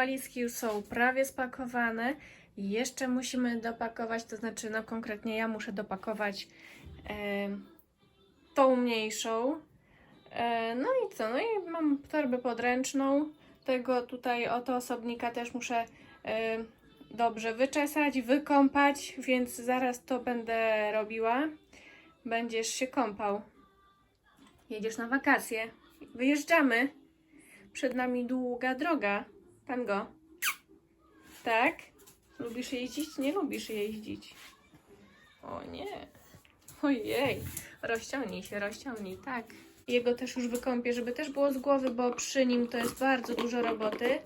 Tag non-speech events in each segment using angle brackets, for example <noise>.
walizki już są prawie spakowane. Jeszcze musimy dopakować, to znaczy, no konkretnie ja muszę dopakować e, tą mniejszą. E, no i co? No i mam torbę podręczną. Tego tutaj oto osobnika też muszę e, dobrze wyczesać, wykąpać, więc zaraz to będę robiła. Będziesz się kąpał. Jedziesz na wakacje. Wyjeżdżamy. Przed nami długa droga. Tango. Tak? Lubisz jeździć? Nie lubisz jeździć. O nie. Ojej. Rozciągnij się, rozciągnij, tak. Jego też już wykąpię, żeby też było z głowy, bo przy nim to jest bardzo dużo roboty.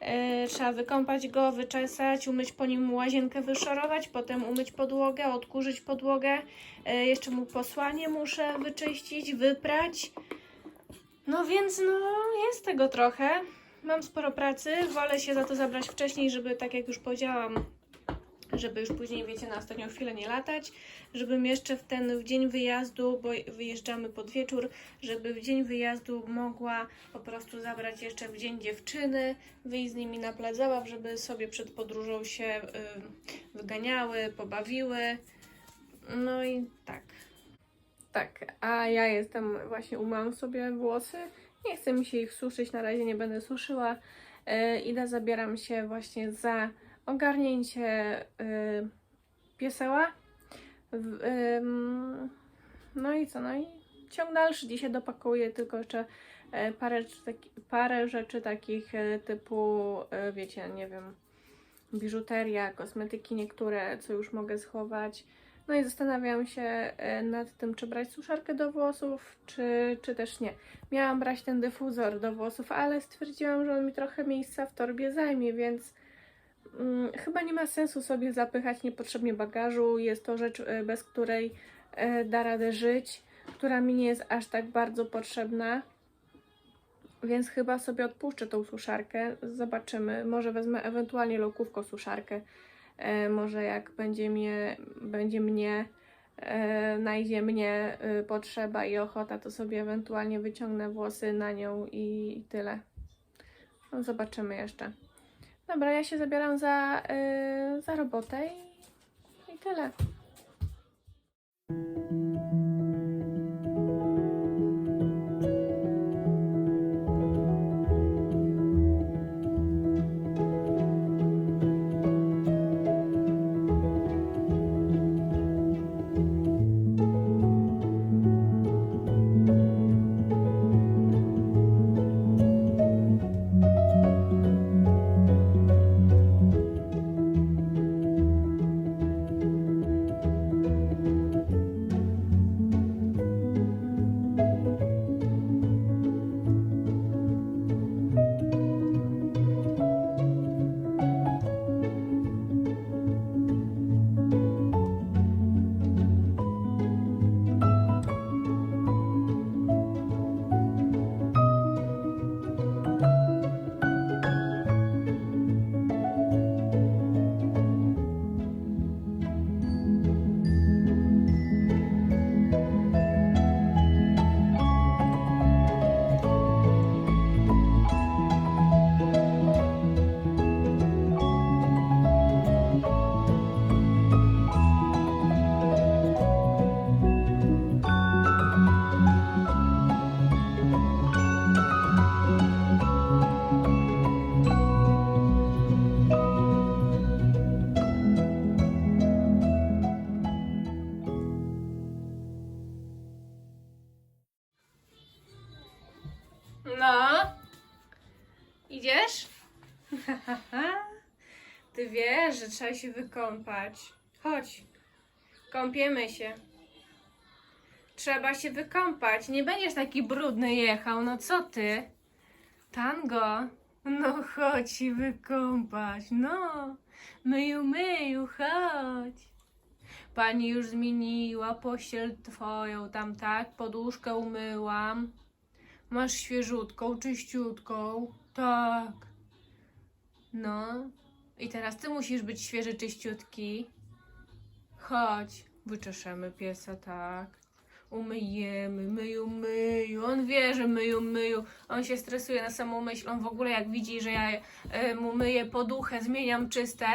E, trzeba wykąpać go, wyczesać, umyć po nim łazienkę, wyszorować, potem umyć podłogę, odkurzyć podłogę. E, jeszcze mu posłanie muszę wyczyścić, wyprać. No więc no, jest tego trochę. Mam sporo pracy, wolę się za to zabrać wcześniej, żeby tak jak już powiedziałam, żeby już później, wiecie, na ostatnią chwilę nie latać, żebym jeszcze w ten w dzień wyjazdu, bo wyjeżdżamy pod wieczór, żeby w dzień wyjazdu mogła po prostu zabrać jeszcze w dzień dziewczyny, wyjść z nimi na plac zabaw, żeby sobie przed podróżą się y, wyganiały, pobawiły. No i tak. Tak, a ja jestem, właśnie umyłam sobie włosy. Nie chcę mi się ich suszyć, na razie nie będę suszyła. Yy, idę, zabieram się właśnie za ogarnięcie yy, pieseła. Ym, no i co, no i ciąg dalszy. Dzisiaj dopakuję tylko jeszcze e, parę, parę rzeczy takich e, typu, e, wiecie, nie wiem, biżuteria, kosmetyki niektóre, co już mogę schować. No i zastanawiam się e, nad tym, czy brać suszarkę do włosów, czy, czy też nie. Miałam brać ten dyfuzor do włosów, ale stwierdziłam, że on mi trochę miejsca w torbie zajmie, więc mm, chyba nie ma sensu sobie zapychać niepotrzebnie bagażu. Jest to rzecz, e, bez której e, da radę żyć, która mi nie jest aż tak bardzo potrzebna. Więc chyba sobie odpuszczę tą suszarkę. Zobaczymy. Może wezmę ewentualnie lokówko suszarkę. E, może jak będzie mnie, będzie mnie e, mnie e, potrzeba i ochota, to sobie ewentualnie wyciągnę włosy na nią i, i tyle. No, zobaczymy jeszcze. Dobra, ja się zabieram za, e, za robotę i, i tyle. Trzeba się wykąpać. Chodź. Kąpiemy się. Trzeba się wykąpać. Nie będziesz taki brudny jechał. No co ty? Tango. No chodź się wykąpać. No. Myju, myju, chodź. Pani już zmieniła pościel twoją tam, tak? Poduszkę umyłam. Masz świeżutką, czyściutką. Tak. No. I teraz ty musisz być świeży, czyściutki. Chodź, wyczeszemy piesa, tak. umyjemy, myju, myju. On wie, że myju, myju. On się stresuje na samą myśl. On w ogóle jak widzi, że ja e, mu myję poduchę, zmieniam czyste,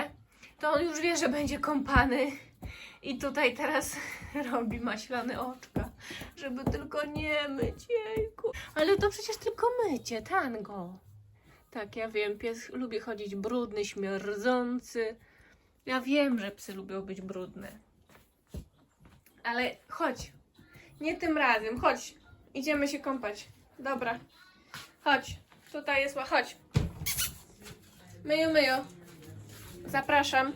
to on już wie, że będzie kąpany. I tutaj teraz <laughs> robi maślane oczka, żeby tylko nie myć, jejku. Ale to przecież tylko mycie, tango. Tak, ja wiem, pies lubi chodzić brudny, śmierdzący. Ja wiem, że psy lubią być brudne. Ale chodź. Nie tym razem, chodź. Idziemy się kąpać. Dobra. Chodź. Tutaj jest, chodź. Myju, myju. Zapraszam.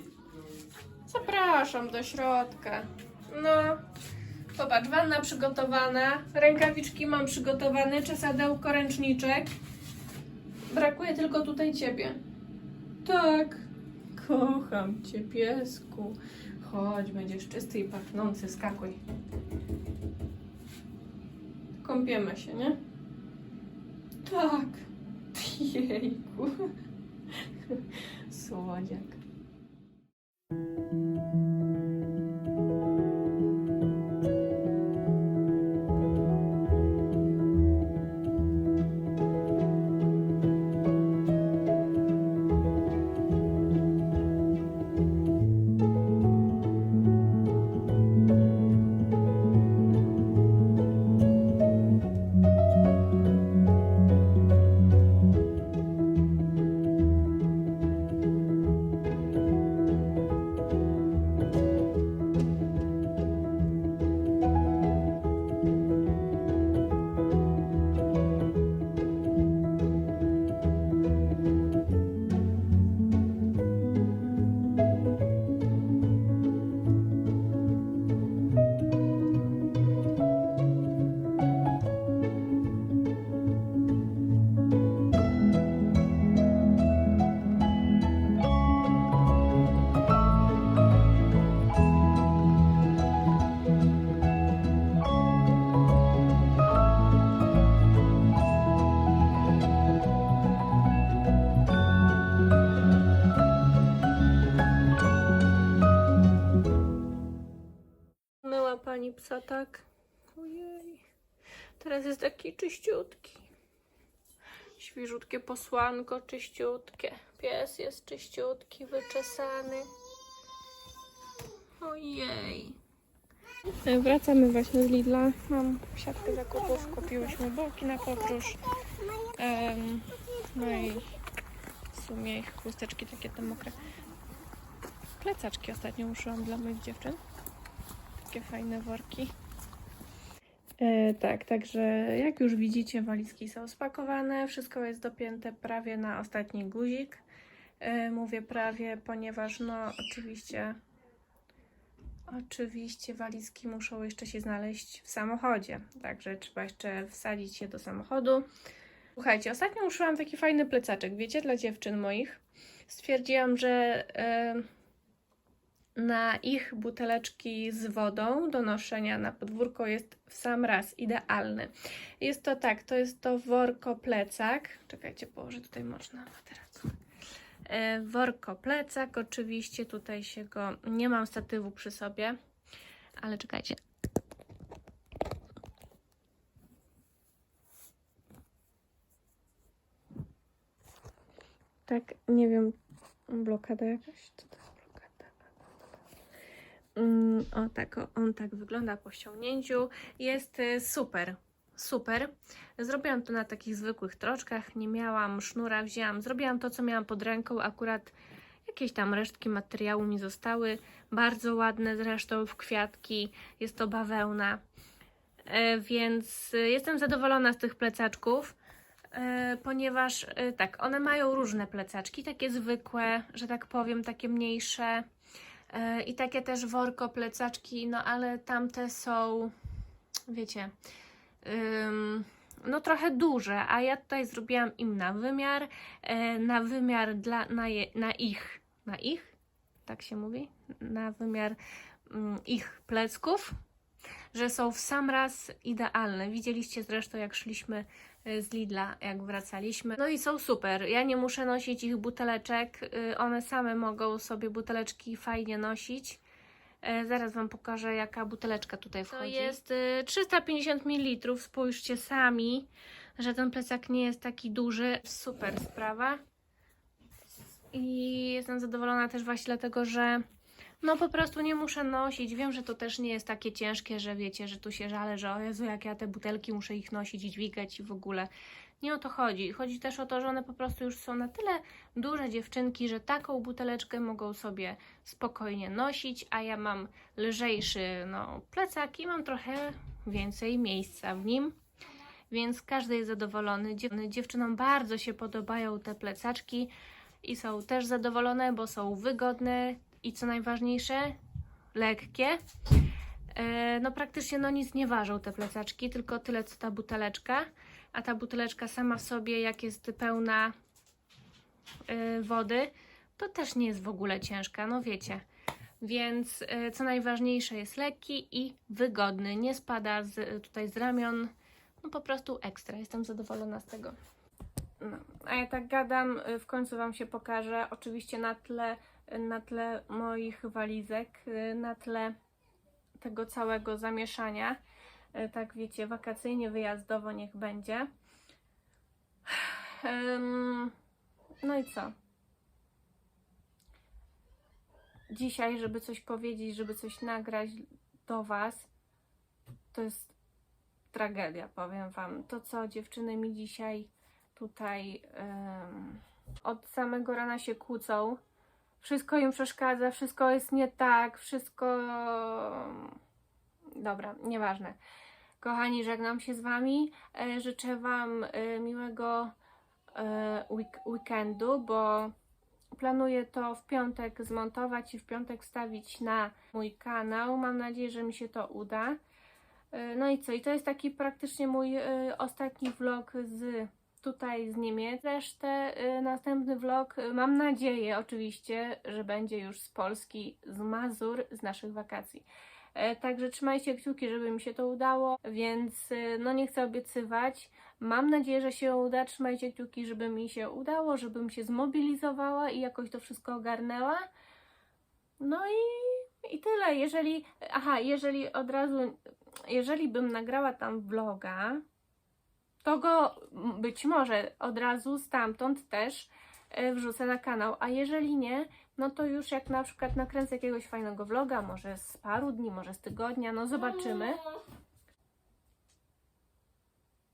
Zapraszam do środka. No. Popatrz, wanna przygotowana. Rękawiczki mam przygotowane. Czesadełko, ręczniczek. Brakuje tylko tutaj ciebie. Tak. Kocham cię, piesku. Chodź, będziesz czysty i pachnący, skakuj. Kąpiemy się, nie? Tak. Jejku. <laughs> Słodziak. Czyściutki. Świeżutkie posłanko, czyściutkie. Pies jest czyściutki, wyczesany. Ojej. E, Wracamy właśnie z Lidla. Mam siatkę zakupów. Kupiłyśmy bułki na podróż. Em, no i w sumie ich chusteczki takie te mokre. Plecaczki ostatnio uszyłam dla moich dziewczyn takie fajne worki. E, tak, także jak już widzicie, walizki są spakowane, wszystko jest dopięte prawie na ostatni guzik. E, mówię prawie, ponieważ no oczywiście oczywiście walizki muszą jeszcze się znaleźć w samochodzie, także trzeba jeszcze wsadzić je do samochodu. Słuchajcie, ostatnio uszyłam taki fajny plecaczek, wiecie, dla dziewczyn moich. Stwierdziłam, że e, na ich buteleczki z wodą do noszenia na podwórko jest w sam raz idealny. Jest to tak, to jest to worko plecak. Czekajcie, położę tutaj można materacu. E, worko plecak, oczywiście tutaj się go, nie mam statywu przy sobie, ale czekajcie. Tak, nie wiem, blokada jakaś? Co to jest blokada? Mm, o tak, on tak wygląda po ściągnięciu. Jest y, super, super. Zrobiłam to na takich zwykłych troczkach, nie miałam sznura, wzięłam, zrobiłam to, co miałam pod ręką, akurat jakieś tam resztki materiału mi zostały. Bardzo ładne zresztą w kwiatki, jest to bawełna. E, Więc y, jestem zadowolona z tych plecaczków, e, ponieważ e, tak, one mają różne plecaczki, takie zwykłe, że tak powiem, takie mniejsze. E, I takie też worko, plecaczki, no ale tamte są, wiecie, ym, no trochę duże, a ja tutaj zrobiłam im na wymiar, e, na wymiar dla, na, je, na ich, na ich, tak się mówi, na wymiar mm, ich plecków, że są w sam raz idealne. Widzieliście zresztą, jak szliśmy z Lidla, jak wracaliśmy. No i są super. Ja nie muszę nosić ich buteleczek. y, One same mogą sobie buteleczki fajnie nosić. E, zaraz Wam pokażę, jaka buteleczka tutaj wchodzi. To jest y, 350 ml. Spójrzcie sami, że ten plecak nie jest taki duży. Super sprawa. I jestem zadowolona też właśnie dlatego, że no po prostu nie muszę nosić. Wiem, że to też nie jest takie ciężkie, że wiecie, że tu się żalę, że o Jezu, jak ja te butelki muszę ich nosić i dźwigać i w ogóle. Nie o to chodzi. Chodzi też o to, że one po prostu już są na tyle duże dziewczynki, że taką buteleczkę mogą sobie spokojnie nosić, a ja mam lżejszy no, plecak i mam trochę więcej miejsca w nim. Więc każdy jest zadowolony. Dziew- Dziewczynom bardzo się podobają te plecaczki i są też zadowolone, bo są wygodne i co najważniejsze, lekkie. E, No praktycznie no nic nie ważą te plecaczki, tylko tyle co ta buteleczka. A ta buteleczka sama w sobie, jak jest pełna e, wody, to też nie jest w ogóle ciężka, no wiecie. Więc e, co najważniejsze jest lekki i wygodny, nie spada z, tutaj z ramion, no po prostu ekstra, jestem zadowolona z tego. No, a ja tak gadam, y, w końcu Wam się pokażę, oczywiście na tle, na tle moich walizek, y, na tle tego całego zamieszania, Y, tak wiecie, wakacyjnie, wyjazdowo niech będzie. <sighs> No i co? Dzisiaj, żeby coś powiedzieć, żeby coś nagrać do Was, to jest tragedia, powiem Wam. To, co dziewczyny mi dzisiaj tutaj em, od samego rana się kłócą. Wszystko im przeszkadza, wszystko jest nie tak, wszystko. Dobra, nieważne. Kochani, żegnam się z Wami. E, życzę Wam e, miłego e, week- weekendu, bo planuję to w piątek zmontować i w piątek wstawić na mój kanał. Mam nadzieję, że mi się to uda. No i co? I to jest taki praktycznie mój ostatni vlog z tutaj z Niemiec. Resztę e, następny vlog e, mam nadzieję oczywiście, że będzie już z Polski, z Mazur, z naszych wakacji. E, Także trzymajcie kciuki, żeby mi się to udało, więc e, no nie chcę obiecywać. Mam nadzieję, że się uda. Trzymajcie kciuki, żeby mi się udało, żebym się zmobilizowała i jakoś to wszystko ogarnęła. No i, i tyle. Jeżeli, aha, jeżeli od razu, jeżeli bym nagrała tam vloga, to go być może od razu stamtąd też e, wrzucę na kanał, a jeżeli nie, no to już jak na przykład nakręcę jakiegoś fajnego vloga, może z paru dni, może z tygodnia, no zobaczymy.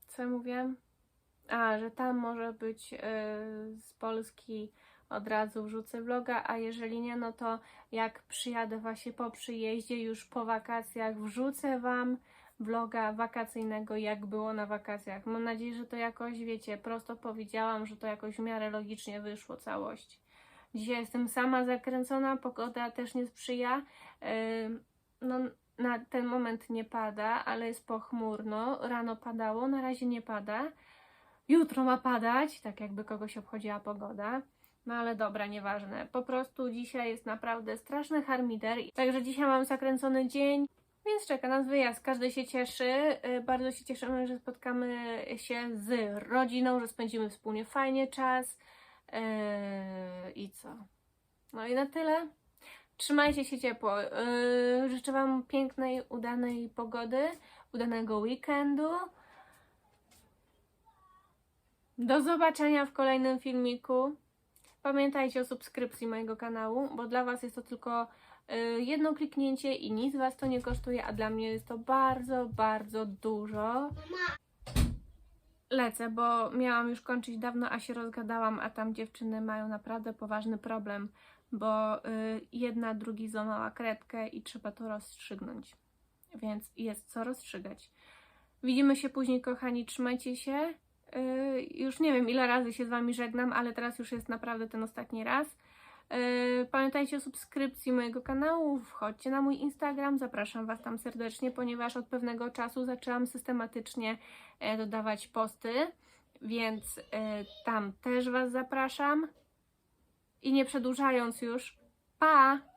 Co ja mówiłam? A, że tam może być e, z Polski od razu wrzucę vloga, a jeżeli nie, no to jak przyjadę właśnie po przyjeździe, już po wakacjach, wrzucę Wam vloga wakacyjnego, jak było na wakacjach. Mam nadzieję, że to jakoś, wiecie, prosto powiedziałam, że to jakoś w miarę logicznie wyszło całość. Dzisiaj jestem sama zakręcona, pogoda też nie sprzyja. No, na ten moment nie pada, ale jest pochmurno. Rano padało, na razie nie pada. Jutro ma padać, tak jakby kogoś obchodziła pogoda. No ale dobra, nieważne. Po prostu dzisiaj jest naprawdę straszny harmider. Także dzisiaj mam zakręcony dzień, więc czeka nas wyjazd. Każdy się cieszy. Y, Bardzo się cieszymy, że spotkamy się z rodziną, że spędzimy wspólnie fajnie czas. Yy, I co? No i na tyle. Trzymajcie się ciepło. Yy, życzę Wam pięknej, udanej pogody, udanego weekendu. Do zobaczenia w kolejnym filmiku. Pamiętajcie o subskrypcji mojego kanału, bo dla Was jest to tylko jedno kliknięcie i nic Was to nie kosztuje, a dla mnie jest to bardzo, bardzo dużo. Lecę, bo miałam już kończyć dawno, a się rozgadałam, a tam dziewczyny mają naprawdę poważny problem, bo y, jedna drugi złamała kredkę i trzeba to rozstrzygnąć. Więc jest co rozstrzygać. Widzimy się później, kochani, trzymajcie się. Y, już nie wiem, ile razy się z Wami żegnam, ale teraz już jest naprawdę ten ostatni raz. Y, Pamiętajcie o subskrypcji mojego kanału, wchodźcie na mój Instagram, zapraszam Was tam serdecznie, ponieważ od pewnego czasu zaczęłam systematycznie e, dodawać posty, więc e, tam też Was zapraszam. I nie przedłużając już, pa!